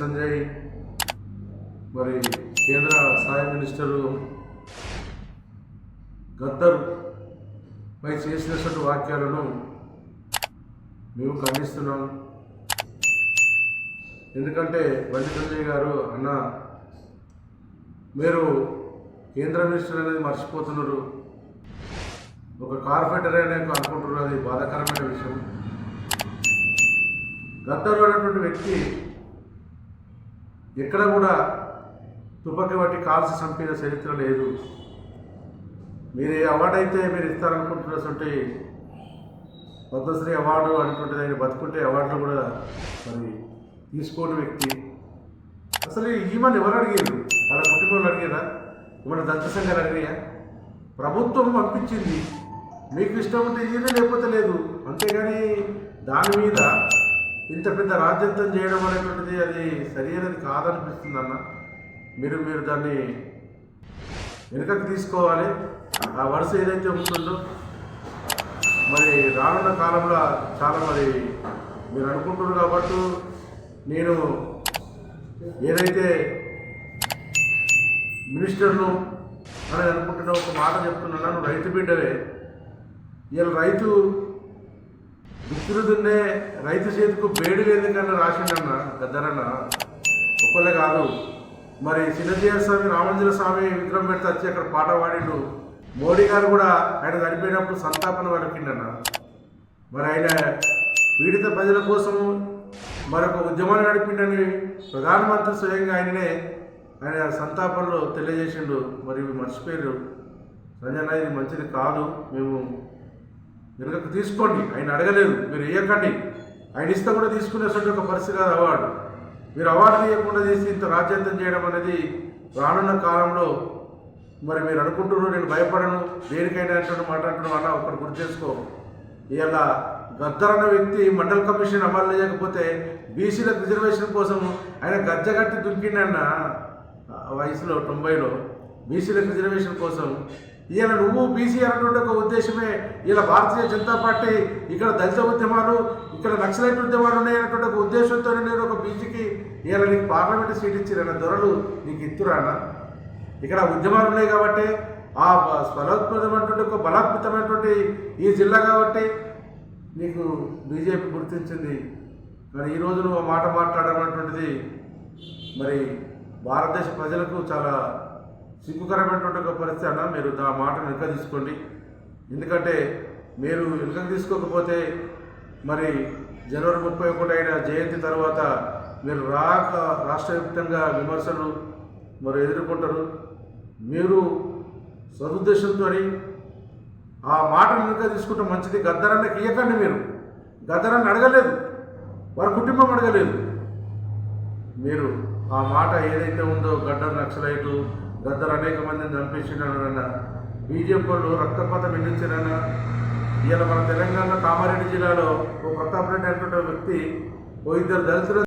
సంజయ్ మరి కేంద్ర సహాయ మినిస్టరు గద్దర్ పై చేసినటువంటి వాక్యాలను మేము ఖండిస్తున్నాం. ఎందుకంటే బండి సంజయ్ గారు అన్న మీరు కేంద్ర మినిస్టర్ అనేది మర్చిపోతున్నారు. ఒక కార్పొరేటర్ అనే అనుకుంటున్నారు అది బాధాకరమైన విషయం. గద్దరు అనేటువంటి వ్యక్తి ఎక్కడ కూడా తుపాకీ బట్టి కాల్సి చంపిన చరిత్ర లేదు. మీరు ఏ అవార్డు అయితే మీరు ఇస్తారనుకుంటున్నటువంటి పద్మశ్రీ అవార్డు అనేటువంటిది ఆయన బతుకుంటే అవార్డులు కూడా మరి తీసుకోని వ్యక్తి. అసలు ఈమెను ఎవరు అడిగారు? వాళ్ళ కుటుంబంలో అడిగారా? ఏమన్నా దళిత సంఘాలు అడిగాయా? ప్రభుత్వం పంపించింది. మీకు ఇష్టం ఉంటే ఇది లేకపోతే లేదు. అంతేగాని దాని మీద ఇంత పెద్ద రాజ్యంతం చేయడం అనేటువంటిది అది సరైనది కాదనిపిస్తుంది అన్న. మీరు మీరు దాన్ని వెనుకకు తీసుకోవాలి. ఆ వరుస ఏదైతే ఉంటుందో మరి రానున్న కాలంలో చాలా మరి మీరు అనుకుంటున్నారు కాబట్టి నేను ఏదైతే మినిస్టర్ను అని అనుకుంటున్న ఒక మాట చెప్తున్నాను. రైతు బిడ్డవే ఇలా రైతు దుక్కురుదున్నే రైతు చేతికి బేడు ఎందుకన్నా రాసిండన్న గద్దరన్న ఒక్కలే కాదు. మరి చిన్నజీయ స్వామి రామంజల స్వామి విగ్రహం పెడితే వచ్చి అక్కడ పాట పాడిండు. మోడీ గారు కూడా ఆయన చనిపోయినప్పుడు సంతాపన వరకిండన్న మరి ఆయన పీడిత ప్రజల కోసం మరొక ఉద్యమాన్ని నడిపిండని ప్రధానమంత్రి స్వయంగా ఆయననే ఆయన సంతాపంలో తెలియజేసిండు. మరి మర్చిపోయారు సంజయ్ ఇది మంచిది కాదు. మేము వెనుకకు తీసుకోండి. ఆయన అడగలేదు. మీరు ఇవ్వకండి ఆయన ఇస్తే కూడా తీసుకునేటువంటి ఒక పరిస్థితి కాదు అవార్డు. మీరు అవార్డు తీయకుండా చేసి ఇంత రాజ్యాంతం చేయడం అనేది రానున్న కాలంలో మరి మీరు అనుకుంటున్నారు నేను భయపడను దేనికైనా అంటున్న మాట అంటున్నాను అన్న ఒకటి గుర్తు చేసుకో. ఇలా గద్దరన్న అన్న వ్యక్తి మండల్ కమిషన్ అమలు చేయకపోతే బీసీలకు రిజర్వేషన్ కోసం ఆయన గజ్జగట్టి దుంకిండన్న ఆ వయసులో తొంభైలో బీసీలకు రిజర్వేషన్ కోసం ఈయన నువ్వు బీసీ అన్నటువంటి ఒక ఉద్దేశమే. ఇలా భారతీయ జనతా పార్టీ ఇక్కడ దళిత ఉద్యమాలు ఇక్కడ నక్సలైట్ ఉద్యమాలు ఉన్నాయన్నటువంటి ఒక ఉద్దేశంతో నేను ఒక బీసీకి ఇలా నీకు పార్లమెంట్ సీట్ ఇచ్చిరన్న దొరలు నీకు ఇత్తురానా ఇక్కడ ఉద్యమాలు ఉన్నాయి కాబట్టి ఆ బ- ఒక బలాత్మితమైనటువంటి ఈ జిల్లా కాబట్టి నీకు బీజేపీ గుర్తించింది. మరి ఈరోజు నువ్వు మాట మాట్లాడడం మరి భారతదేశ ప్రజలకు చాలా సిగ్గుకరమైనటువంటి ఒక పరిస్థితి అన్న మీరు ఆ మాటను వెనుక తీసుకోండి. ఎందుకంటే మీరు వెనుక తీసుకోకపోతే మరి జనవరి ముప్పై ఒకటి అయిన జయంతి తర్వాత మీరు రాక రాష్ట్ర వ్యాప్తంగా విమర్శలు మరి ఎదుర్కొంటారు. మీరు సదుద్దేశంతో ఆ మాటను వెనుక తీసుకుంటే మంచిది. గద్దరన్నకి ఇయ్యకండి మీరు. గద్దరన్న అడగలేదు. వారి కుటుంబం అడగలేదు. మీరు ఆ మాట ఏదైతే ఉందో గడ్డ నక్సలైటు గద్దర్ అనేక మందిని చంపేసినారన్న బీజేపీ వాళ్ళు రక్తపాతం ఎన్నించారన్న ఇలా మన తెలంగాణ కామారెడ్డి జిల్లాలో ఓ ప్రతాప్ రెడ్డి అనేటువంటి వ్యక్తి ఓ ఇద్దరు దళితులు